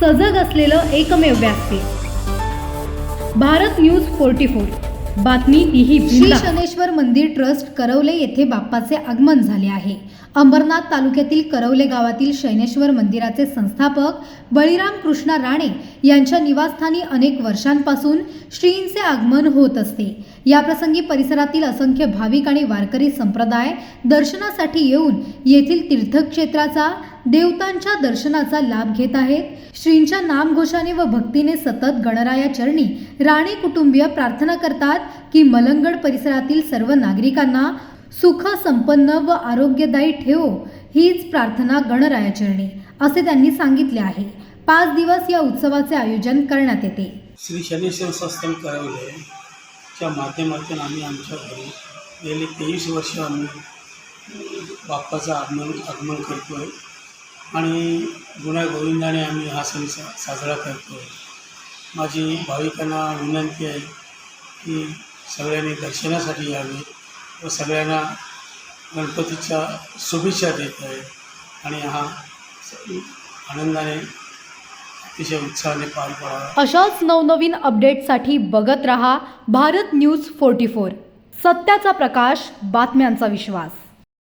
सजग असलेलं एकमेव व्यासपीठ भारत न्यूज फोर्टी फोर. बातमी ही श्री शनेश्वर मंदिर ट्रस्ट करवले येथे बाप्पाचे आगमन झाले आहे. अंबरनाथ तालुक्यातील करवले गावातील शैनेश्वर मंदिराचे संस्थापक बळीराम कृष्णा राणे यांच्या निवासस्थानी अनेक वर्षांपासून श्रींचे आगमन होत असते. याप्रसंगी परिसरातील असंख्य भाविक आणि वारकरी संप्रदाय दर्शनासाठी येऊन येथील तीर्थक्षेत्राचा देवतांच्या दर्शनाचा लाभ घेत आहेत. श्रींच्या नामघोषाने व भक्तीने सतत गणराया चरणी राणे कुटुंबीय प्रार्थना करतात की मलंगड परिसरातील सर्व नागरिकांना सुख संपन्न व आरोग्यदायी ठेवो. हीच प्रार्थना गणरायाचरणी असे त्यांनी सांगितले आहे. पाच दिवस या उत्सवाचे आयोजन करण्यात येते. श्री शनेश्वर संस्थान करवले माध्यमातून आम्ही आमच्या घरी गेले तेवीस वर्ष आम्ही बाप्पाचं आगमन आगमन करतो आहे आणि गुण्यागोविंदाने आम्ही हा सण साजरा करतो. आहे माझी भाविकांना विनंती आहे की सगळ्यांनी दर्शनासाठी यावे व सगळ्यांना गणपतीच्या शुभेच्छा देत आहे. आणि हा आनंदाने अतिशय उत्साहाने पार पडावा. अशाच नवनवीन अपडेटसाठी बघत रहा भारत न्यूज फोर्टी फोर. सत्याचा प्रकाश बातम्यांचा विश्वास.